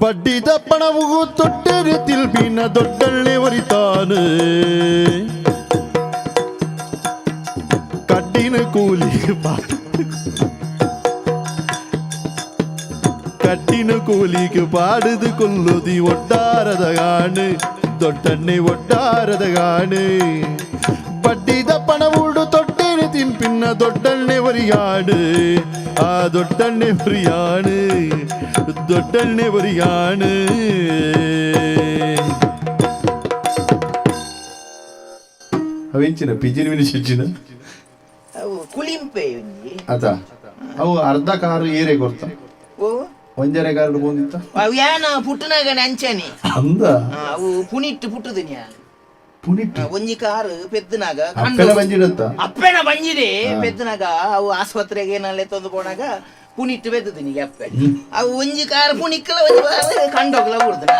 ಬಡ್ಡಿದ ಪಣವು ತೊಟ್ಟರೆ ತಿಲ್ಪಿನ ದೊಡ್ಡಳ್ಳೆ ಒರಿತಾನು ಕಡ್ಡಿನ ಕೂಲಿ ಬಾ- ಕಟ್ಟಿನ ಕೂಲಿಗೆ ಪಾಡುದು ಕೊಲ್ಲುದಿ ಒಡ್ಡಾರದ ಗಾಣು ದೊಡ್ಡಣ್ಣೆ ಒಡ್ಡಾರದ ಗಾಣು ಬಡ್ಡಿದ ಪಣವುಡು ತೊಟ್ಟೆನೆ ತಿನ್ಪಿನ್ನ ದೊಡ್ಡಣ್ಣೆ ಒರಿಯಾಡು ಆ ದೊಡ್ಡಣ್ಣೆ ಒರಿಯಾಣು ದೊಡ್ಡಣ್ಣೆ ಒರಿಯಾಣು ಅವೆಂಚಿನ ಪಿಜಿನ ವಿನಿಶಿಂಚಿನ ಅವು ಕುಳಿಂಪೆ ಒಂಜಿ ಅದ ಅವು ಅರ್ಧ ಕಾರು ಏರೆ ಕೊಡ್ತ ಓ ಒಂಜರೆ ಕಾರು ಬಂದಿತ್ತ ಅವು ಯಾನ ಪುಟ್ಟನಾಗನೆ ಅಂಚನೆ ಅಂದ ಆ, ಅವು ಪುನಿಟ್ಟು ಪುಟ್ಟದಿನ ಪುನಿಟ್ಟು ಒಂಜಿ ಕಾರ್ ಪೆದ್ದನಾಗ ಅಪ್ಪೆನ ಬಂಜಿದೆ ಪೆದ್ದನಾಗ ಅವು ಆಸ್ಪತ್ರೆಗೆ ಏನಲ್ಲಿ ತಂದು போனாಗ ಪುನಿಟ್ಟು ಬೆದ್ದದಿನಿ ಅಪ್ಪೆ. ಅವು ಒಂಜಿ ಕಾರ್ ಪುನಿಕ್ಕಲ ಒಂಜಿ ಕಾರು ಕಂಡೋಗ್ಲ ಬಿಡ್ದನ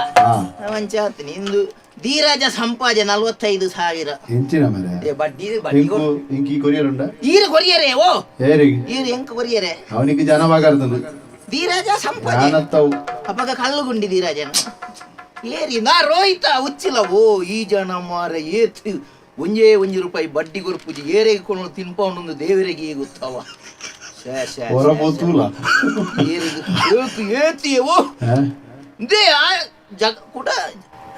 ಮಂಚ ಹತ್ತೀನಿ ಇಂದು ಧೀರಾಜ ಸಂಪಾಜೆ ನಲ್ವತ್ತೈದು ಸಾವಿರ. ಬಡ್ಡಿ ಬಡ್ಡಿ ಈರು ಕೊರಿಯರೆ ಓ! ಈರು ಎಂಕ ಕೊರಿಯರೆ? ಅವನಿಗೆ ಜನ ಬಾಗಾರ್ದನು ಧೀರಾಜ ಸಂಪಾಜ. ಅಪ್ಪಗ ಅಪ್ಪಗ ಕಲ್ಲುಗುಂಡಿ ಧೀರಾಜನ. ಏರಿ ನಾ ರೋಹಿತ ಉಚ್ಚಿಲ್ಲ ಓ ಈ ಜನ ಮಾರ ಏತು ಒಂಜೇ ಒಂಜಿ ರೂಪಾಯಿ ಬಡ್ಡಿ ಕೊರ್ಪುಜಿ ಏರೆಗೆ ಕೊಂಡು ತಿನ್ಪೌಂಡು ದೇವರಿಗೆ ಗೊತ್ತವ ಏತಿಯವೋ ದೇ ಆ ಜಗ ಕೂಡ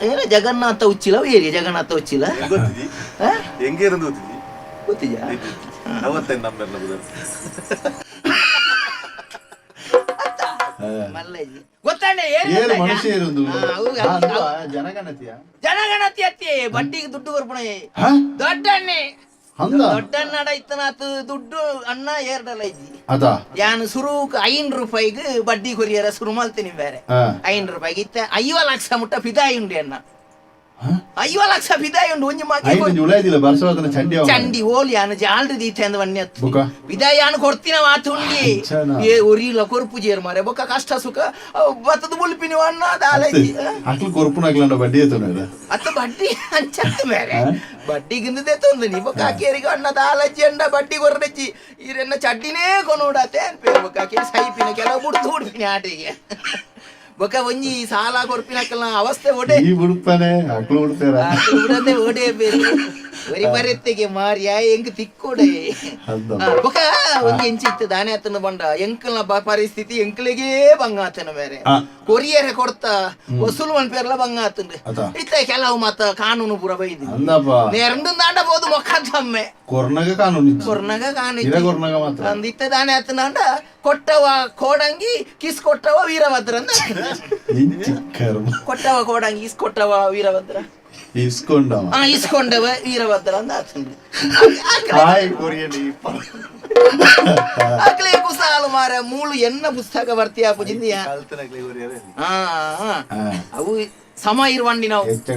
ಏನ ಜಗನ್ನಾಥ ಉಚ್ಚಿಲ್ಲ ಏರಿ ಜಗನ್ನಾಥ ಆ? ಹೆಂಗೆ ಇರೋದು ಗೊತ್ತಿದ್ಯಾ? ಅವತ್ತೇನು ನಮ್ಮೆಲ್ಲ ಬುಧವಾರ ಮಲ್ಲಜಿ ಗೊತ್ತಾಂಡೆ ಏನು? ಮನುಷ್ಯ ಇರುದು? ಜನಗಣತಿಯ ಜನಗಣತಿ ಅತ್ತಿ ಬಡ್ಡಿಗೆ ದುಡ್ಡು ಕೊರ್ಪಣೆ ಹ? ದೊಡ್ಡಣ್ಣೆ. ದೊಡ್ಡಣ್ಣ ಇತ್ತನಾತು ದುಡ್ಡು ಅಣ್ಣ ಏರ್ಡಲ್ಲ ಐತಿ ಯಾನ್ ಸುರು ಐನ್ ರೂಪಾಯಿಗೆ ಬಡ್ಡಿ ಕೊರಿಯರ ಸುರು ಮಲ್ತೀನಿ ಬೇರೆ. ಐನ್ ರೂಪಾಯಿಗೆ ಇತ್ತ ಐವ ಲಕ್ಷ ಮುಟ್ಟ ಫಿದಾ ಉಂಡಿ ಅಣ್ಣ. ಐವ ಲಕ್ಷ ವಿದಾಯ ಉಂಡು ಒಂಜಿ ಮಾಕೆ ಐದು ಜುಲೈ ಬರ್ಸವಾದನ ಚಂಡಿ ಅವ. ಚಂಡಿ ಓಲಿ ಅನ ಜಾಲ್ರಿ ದೀತೆ ಅಂದ ವನ್ಯ. ಬುಕ ವಿದಾಯ ಯಾನು ಕೊಡ್ತೀನ ಮಾತು ಉಂಡಿ. ಅಂಚನ. ಏ ಒರಿಲ ಕೊರ್ಪು ಜೇರ್ ಮಾರೆ ಬೊಕ್ಕ ಕಷ್ಟ ಸುಖ. ಬತ್ತದ ಬುಲ್ಪಿನಿ ವನ್ನ ದಾಲೈತಿ ಅಕ್ಲು ಕೊರ್ಪು ನಕ್ಲಂಡ ಬಡ್ಡಿ ಎತ್ತನ ಅತ್ತ ಬಡ್ಡಿ ಅಂಚತ್ತ ಬೇರೆ. ಬಡ್ಡಿ ಬಡ್ಡಿಗಿಂದದೇ ತೊಂದು ನೀ. ಬೊಕ್ಕ ಕೇರಿ ಅಣ್ಣ ದಾಲಜ್ಜಿ ಅಂಡ ಬಡ್ಡಿ ಕೊರ್ರಜ್ಜಿ ಇರೆನ್ನ ಚಡ್ಡಿನೇ ಕೊನೋಡತೆ ಬೊಕ್ಕ ಕೇರಿ ಸೈಪಿನ ಕೆಲವು ಬುಡ್ತು ಹುಡ್ಪಿನಿ ಆಟಿಗೆ. ಬೊಕ್ಕ ಒಂಜಿ ಸಾಲ ಕೊರ್ಪಿನಕ್ಕಲ್ಲ ಅವಸ್ಥೆ ಒಡೆ ಈ ಬಿಡುತ್ತಾನೆ ಅಕ್ಲು ಬಿಡ್ತಾರ ಉಡದೆ ಒಡೆ ಬೇರೆ. ಒರಿ ಬರೆತ್ತೆಗೆ ಮಾರಿಯ ಹೆಂಗ್ ತಿಕ್ಕೋಡೆ. ಬೊಕ ಎಂಚಿ ಇತ್ತು ದಾನೆ ಆತನ ಬಂಡ ಎಂಕಲ್ನ ಬ- ಪರಿಸ್ಥಿತಿ ಎಂಕಲಿಗೆ ಬಂಗಾತನ ಬೇರೆ. ಕೊರಿಯರ್ ಕೊಡ್ತ ವಸೂಲ್ ಮನ್ಪೇರ್ಲ ಬಂಗ ಬಂಗಾತನ್ ಅದ. ಇತ್ತ ಕೆಲವು ಮತ್ತ ಕಾನೂನು ಪುರ ಬೈದಿ ಅಂದಪ್ಪ. ನೆರಂಡು ದಾಂಡಬಹುದು ತಮ್ಮೆ ಕೊರ್ನಗ ಕಾನೂನು ಇತ್ತು. ಕೊರ್ನಗ ಇರ ಕಾಣಿತ್ತು ಕೊರ್ನಗ ಮಾತ್ರ. ಅಂದಿತ್ತ ದಾನೆ ಆತನಂಡ ಕೊಟ್ಟವ ಕೋಡಂಗಿ ಕಿಸ್ ಕೊಟ್ಟವ ವೀರಭದ್ರ ಕರ್ಮ. ಕೊಟ್ಟವ ಕೋಡಂಗಿ ಕಿಸ್ ಕೊಟ್ಟವ ವೀರಭದ್ರ. ಇಸ್ಕೊಂಡವ. ಇಸ್ಕೊಂಡವ ವೀರಭದ್ರ ಅಂತ ಅಕ್ಲೇ ಕುಸಾಲು ಮಾರ ಮೂಳು ಎನ್ನ ಪುಸ್ತಕ ಬರ್ತೀಯ ಪುಜಿಂದಿಯ? ಅವು ಸಮ ಇರುವಂಡಿ ನಾವು. ಎಚ್ಚ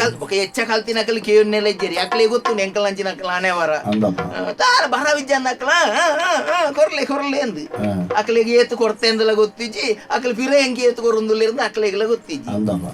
ಕಲ್ ಎಚ್ಚ ಕಲ್ತಿನ ಕಲ್ ಕೇವನ್ನೆಲ್ಲ ಇದ್ದೀರಿ. ಅಕ್ಲೇ ಗೊತ್ತು ನೆಂಕಲ್ ಅಂಚಿನ ಅಕ್ಲ ಅನೇವಾರ ತಾರ ಬಹಳ ಹಾ ಹಾ ಕೊರ್ಲೆ ಕೊರ್ಲೆ ಅಂದು. ಅಕ್ಲಿಗೆ ಏತು ಕೊಡ್ತೆ ಅಂದೆಲ್ಲ ಗೊತ್ತಿಜ್ಜಿ. ಅಕ್ಲ ಫಿರ ಹೆಂಗೆ ಏತು ಕೊರೊಂದುಲ್ಲಿருந்து ಅಕ್ಲಿಗೆಲ್ಲ